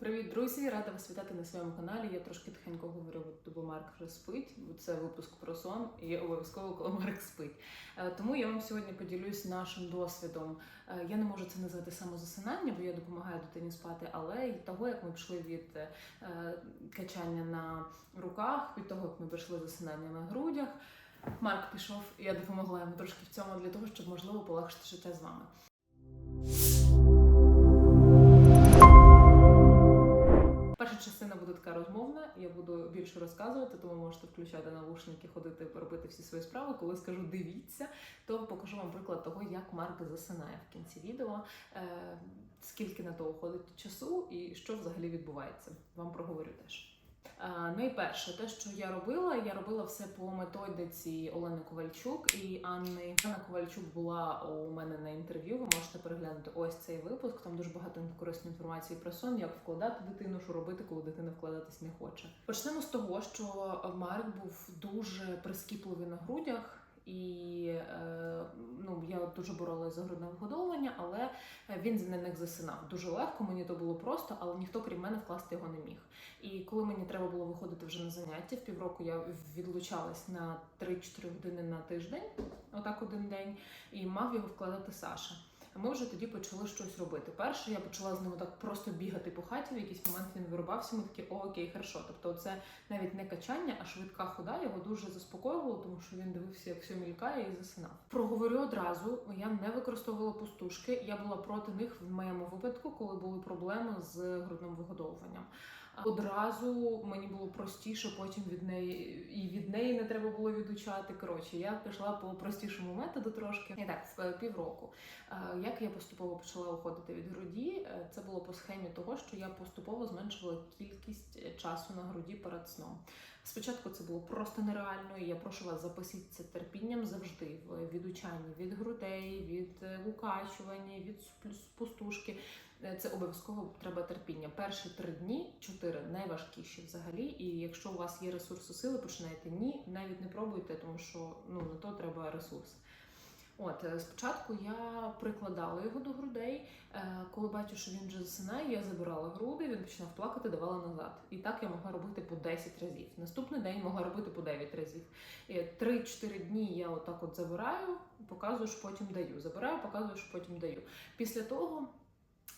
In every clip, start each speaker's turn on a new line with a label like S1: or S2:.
S1: Привіт, друзі! Рада вас вітати на своєму каналі. Я трошки тихенько говорю, бо Марк вже спить, бо це випуск про сон, і обов'язково, коли Марк спить. Е, Тому я вам сьогодні поділюсь нашим досвідом. Е, Я не можу це назвати самозасинання, бо я допомагаю дитині спати, але й того, як ми пішли від е, качання на руках, від того, як ми пішли засинання на грудях. Марк пішов, і я допомогла йому трошки в цьому для того, щоб можливо полегшити життя з вами. Розмовна. Я буду більше розказувати, тому можете включати навушники, ходити, робити всі свої справи. Коли скажу дивіться, то покажу вам приклад того, як Марк засинає в кінці відео, е, скільки на то уходить часу і що взагалі відбувається. Вам проговорю теж. Е, Найперше, те, що я робила, я робила все по методиці Олени Ковальчук і Анни. Анна Ковальчук була у мене на інтерв'ю. Ви можете переглянути ось цей випуск. Там дуже багато корисної інформації про сон, як вкладати дитину, що робити, коли дитина вкладатись не хоче. Почнемо з того, що Марк був дуже прискіпливий на грудях. І е, ну я дуже боролася за грудне вигодовування, але він на них засинав дуже легко. Мені то було просто, але ніхто крім мене вкласти його не міг. І коли мені треба було виходити вже на заняття, в півроку я відлучалась на 3-4 години на тиждень, отак один день, і мав його вкладати Саша. Ми вже тоді почали щось робити. Перше, я почала з ним так просто бігати по хаті. В якийсь момент він вирубався. Ми такі, о, окей, хорошо. Тобто, це навіть не качання, а швидка хода його дуже заспокоювало, тому що він дивився, як все мількає і засинав. Проговорю одразу. Я не використовувала пустушки. Я була проти них в моєму випадку, коли були проблеми з грудним вигодовуванням. Одразу мені було простіше потім від неї, і від неї не треба було відучати. Коротше, я пішла по простішому методу трошки. І так, півроку. Е, Як я поступово почала уходити від груді, е, це було по схемі того, що я поступово зменшувала кількість е, часу на груді перед сном. Спочатку це було просто нереально, і я прошу вас запасіться терпінням завжди в відучанні від грудей, від е, укачування, від сп- пустушки. Е, Це обов'язково треба терпіння. Перші три дні, чотири найважкіші взагалі. І якщо у вас є ресурси сили, починайте ні, навіть не пробуйте, тому що ну на то треба ресурс. От е, спочатку я прикладала його до грудей. Е, Коли бачу, що він вже засинає, я забирала груди, він починав плакати, давала назад. І так я могла робити по 10 разів. Наступний день могла робити по 9 разів. І 3-4 дні я отак от забираю, показую, що потім даю. Забираю, показую, що потім даю. Після того.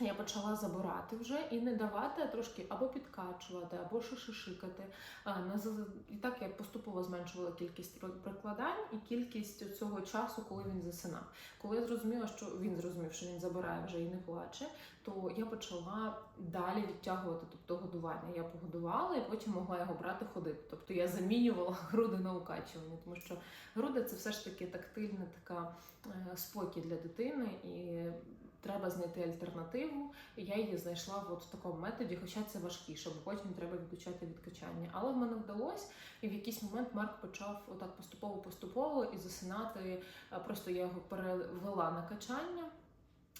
S1: Я почала забирати вже і не давати, трошки або підкачувати, або шишикати. І так я поступово зменшувала кількість прикладань і кількість цього часу, коли він засинав. Коли я зрозуміла, що він зрозумів, що він забирає вже і не плаче, то я почала далі відтягувати тобто годування. Я погодувала і потім могла його брати ходити. Тобто я замінювала груди на укачування, тому що груди це все ж таки тактильна така е, спокій для дитини і. Треба знайти альтернативу, я її знайшла от в такому методі, хоча це важкіше, бо потім треба відключати від качання. Але в мене вдалося, і в якийсь момент Марк почав отак поступово-поступово і засинати. Просто я його перевела на качання,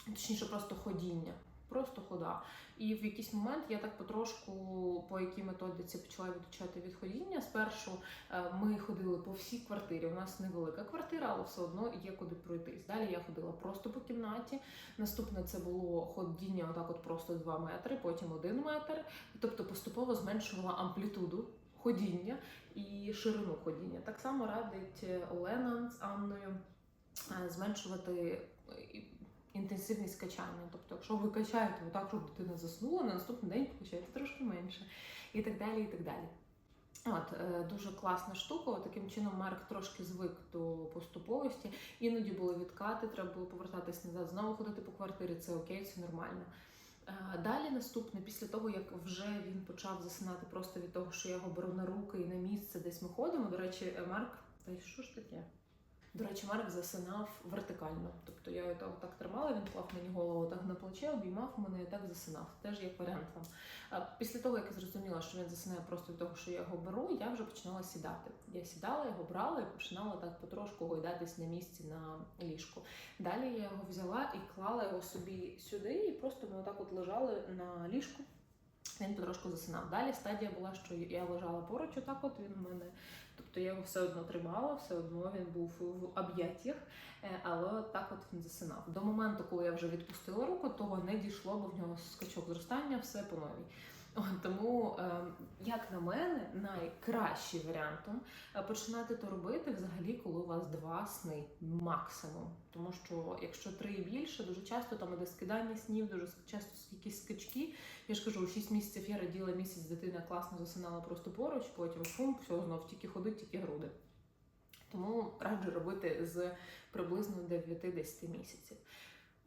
S1: точніше, просто ходіння. Просто хода. І в якийсь момент я так потрошку, по якій методиці почала відучати від ходіння. Спершу е, ми ходили по всій квартирі. У нас невелика квартира, але все одно є куди пройтись. Далі я ходила просто по кімнаті. Наступне це було ходіння, отак, от просто 2 метри, потім 1 метр. Тобто поступово зменшувала амплітуду ходіння і ширину ходіння. Так само радить Олена з Анною е, зменшувати. Інтенсивність качання, тобто, якщо ви качаєте отак, щоб дитина заснула, на наступний день покачаєте трошки менше, і так далі. і так далі. От е, дуже класна штука. Таким чином Марк трошки звик до поступовості. Іноді були відкати, треба було повертатись назад, знову ходити по квартирі. Це окей, це нормально. Е, Далі наступне, після того як вже він почав засинати просто від того, що я його беру на руки і на місце, десь ми ходимо. До речі, е, Марк, та й що ж таке? До речі, Марк засинав вертикально. Тобто я його так, тримала, він клав мені голову так на плече, обіймав мене і так засинав. Теж як варіант вам. Після того, як я зрозуміла, що він засинає просто від того, що я його беру, я вже починала сідати. Я сідала, його брала і починала так потрошку гойдатись на місці на ліжку. Далі я його взяла і клала його собі сюди, і просто ми отак от лежали на ліжку. Він потрошку засинав. Далі стадія була, що я лежала поруч, отак от він мене. Тобто я його все одно тримала, все одно він був в об'яттях, е, але так от він засинав. До моменту, коли я вже відпустила руку, того не дійшло, бо в нього скачок зростання, все по новій. Тому, е, як на мене, найкращий варіантом е, починати то робити взагалі, коли у вас два сни максимум. Тому що якщо три і більше, дуже часто там іде скидання снів, дуже часто якісь скачки. Я ж кажу, у 6 місяців я раділа місяць, дитина класно засинала просто поруч, потім фум, все знов тільки ходить, тільки груди. Тому раджу робити з приблизно 9-10 місяців.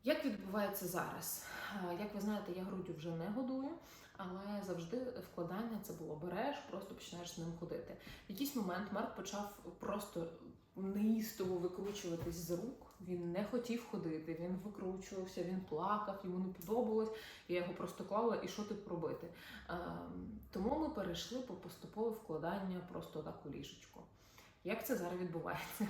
S1: Як відбувається зараз? Е, Як ви знаєте, я груддю вже не годую, але завжди вкладання це було береш, просто починаєш з ним ходити. В якийсь момент Марк почав просто неїстово викручуватись з рук. Він не хотів ходити, він викручувався, він плакав, йому не подобалось. Я його просто клала, і що тут робити? Ем, Тому ми перейшли по поступове вкладання просто так у ліжечко. Як це зараз відбувається?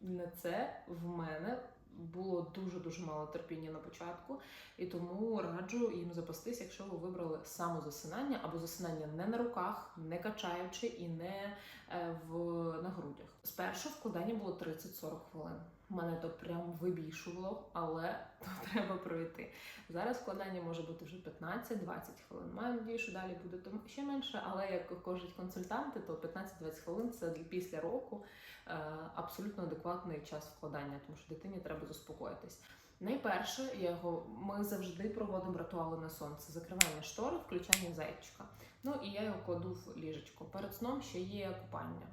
S1: На це в мене було дуже дуже мало терпіння на початку, і тому раджу їм запастись, якщо ви вибрали самозасинання або засинання не на руках, не качаючи і не е, в на грудях. Спершу вкладання було 30-40 хвилин. Мене то прям вибішувало, але то треба пройти. Зараз вкладання може бути вже 15-20 хвилин. Маю надію, що далі буде ще менше, але як кажуть консультанти, то 15-20 хвилин це після року е, абсолютно адекватний час вкладання, тому що дитині треба заспокоїтись. Найперше, я його ми завжди проводимо ритуали на сонце, закривання штори, включання зайчика. Ну і я його кладу в ліжечко. Перед сном ще є купання,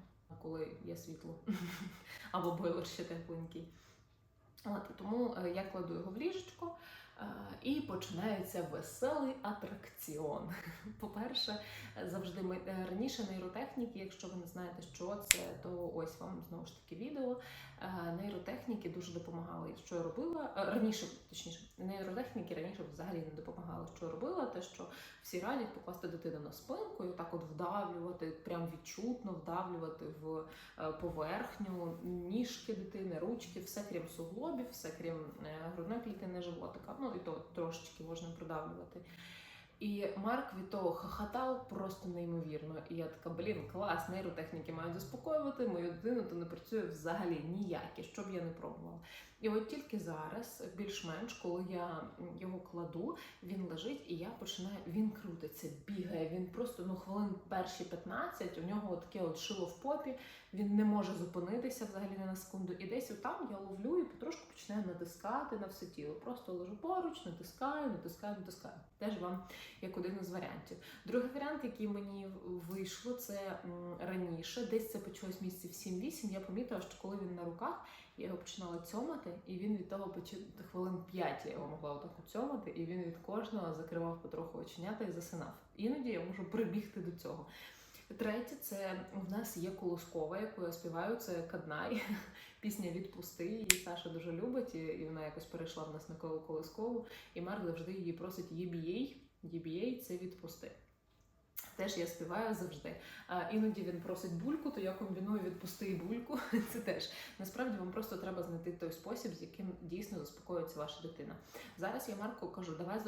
S1: коли є світло або бойлер ще тепленький. От, тому е, я кладу його в ліжечко і починається веселий атракціон. По-перше, завжди ми е, раніше нейротехніки, якщо ви не знаєте, що це, то ось вам знову ж таки відео. Нейротехніки дуже допомагали. Що я робила раніше, точніше, нейротехніки раніше взагалі не допомагали. Що я робила, те, що всі радять покласти дитину на спинку і так от вдавлювати, прям відчутно вдавлювати в е, поверхню ніжки дитини, ручки, все крім суглобів, все крім е, грудної клітини животика. Ну і то трошечки можна продавлювати. І Марк від того хохотав просто неймовірно. І я така, блін, клас, нейротехніки мають заспокоювати. Мою дитину то не працює взагалі ніякі, що б я не пробувала. І от тільки зараз, більш-менш, коли я його кладу, він лежить, і я починаю. Він крутиться, бігає. Він просто ну хвилин перші 15, У нього таке от шило в попі. Він не може зупинитися взагалі не на секунду. І десь там я ловлю і потрошку починаю натискати на все тіло. Просто лежу поруч, натискаю, натискаю, натискаю. Теж вам як один із варіантів. Другий варіант, який мені вийшло, це раніше, десь це почалось місяців 7-8, Я помітила, що коли він на руках, я його починала цьомати, і він від того почав хвилин 5 я його могла отак цьомати, і він від кожного закривав потроху оченята і засинав. Іноді я можу прибігти до цього. Третє, це в нас є колоскова, яку я співаю. Це Каднай, пісня Відпусти. Її Саша дуже любить, і- вона якось перейшла в нас на коло- колоскову. І Марк завжди її просить єбієй. Єбієй це відпусти. Теж я співаю завжди. Іноді він просить бульку, то я комбіную відпусти і бульку. Це теж насправді вам просто треба знайти той спосіб, з яким дійсно заспокоюється ваша дитина. Зараз я Марку кажу, давай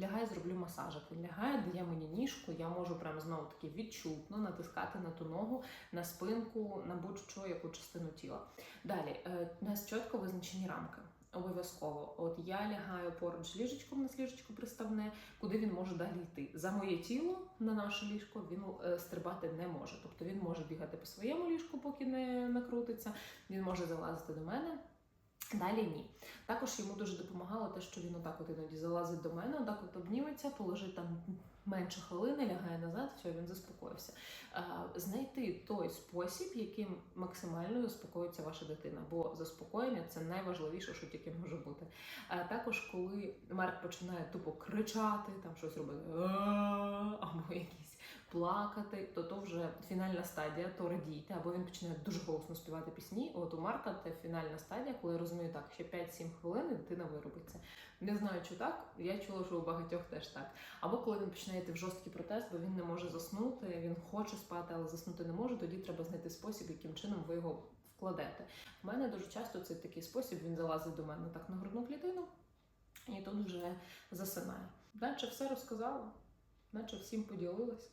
S1: лягай, зроблю масажик. Він лягає, дає мені ніжку, я можу прям знову таки відчутно натискати на ту ногу, на спинку, на будь-що яку частину тіла. Далі е, у нас чітко визначені рамки. Обов'язково, от я лягаю поруч з ліжечком, на ліжечко приставне, куди він може далі йти. За моє тіло на наше ліжко він е, стрибати не може. Тобто він може бігати по своєму ліжку, поки не накрутиться. Він може залазити до мене. Далі ні. Також йому дуже допомагало те, що він отак от іноді залазить до мене, отак от обніметься, положить там менше хвилини, лягає назад, все, він заспокоївся. Знайти той спосіб, яким максимально заспокоїться ваша дитина, бо заспокоєння це найважливіше, що тільки може бути. Також, коли Марк починає тупо кричати, там щось робити або якісь плакати, то то вже фінальна стадія, то радійте, або він починає дуже голосно співати пісні. От у Марка це фінальна стадія, коли я розумію, так, ще 5-7 хвилин і дитина виробиться. Не знаю, чи так. Я чула, що у багатьох теж так. Або коли він починає йти в жорсткий протест, бо він не може заснути, він хоче спати, але заснути не може. Тоді треба знайти спосіб, яким чином ви його вкладете. У мене дуже часто це такий спосіб. Він залазить до мене так на грудну клітину і тут вже засинає. Далі все розказала. Наче всім поділилась.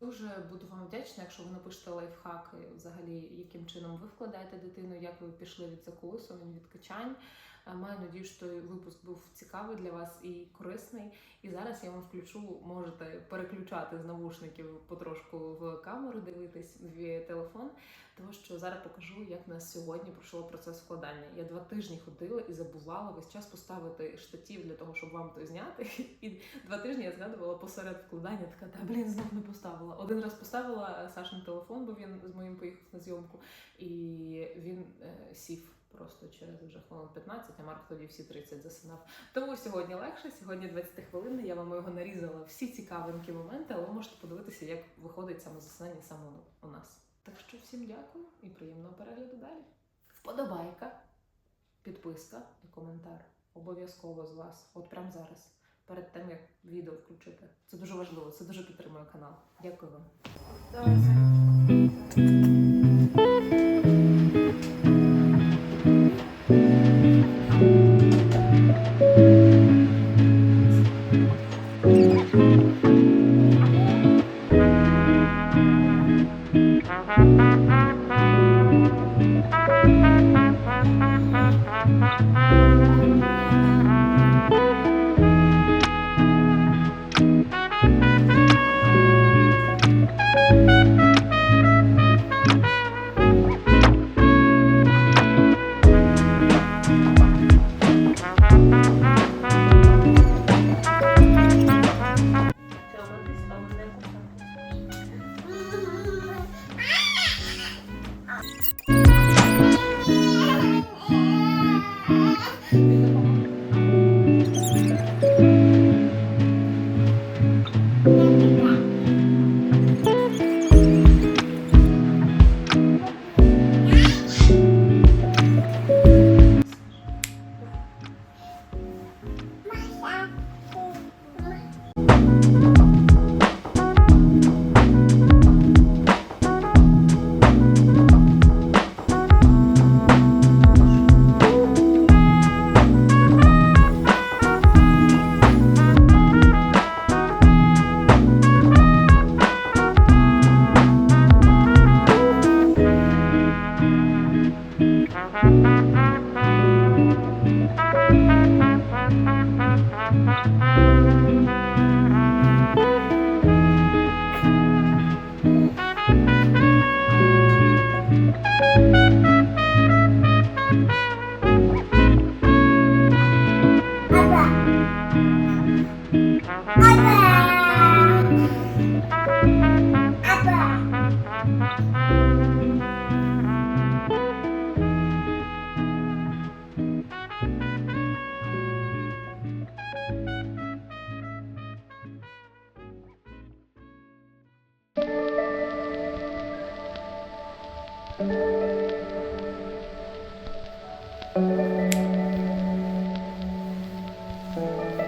S1: Дуже буду вам вдячна, якщо ви напишете лайфхаки, взагалі, яким чином ви вкладаєте дитину, як ви пішли від заколисувань, від качань. Маю надію, що випуск був цікавий для вас і корисний. І зараз я вам включу, можете переключати з навушників потрошку в камеру, дивитись в телефон, тому що зараз покажу, як у нас сьогодні пройшов процес вкладання. Я два тижні ходила і забувала весь час поставити штатів для того, щоб вам то зняти. І два тижні я згадувала посеред вкладання, така та блін, знов не поставила. Один раз поставила е, Сашин телефон, бо він з моїм поїхав на зйомку, і він е, сів. Просто через вже хвилин 15, а Марк тоді всі 30 засинав. Тому сьогодні легше, сьогодні 20 хвилин. Я вам його нарізала всі цікавинкі моменти, але можете подивитися, як виходить саме засинання саме у нас. Так що всім дякую і приємного перегляду далі. Вподобайка, підписка і коментар. Обов'язково з вас, от прямо зараз, перед тим як відео включити. Це дуже важливо, це дуже підтримує канал. Дякую вам.
S2: Thank you.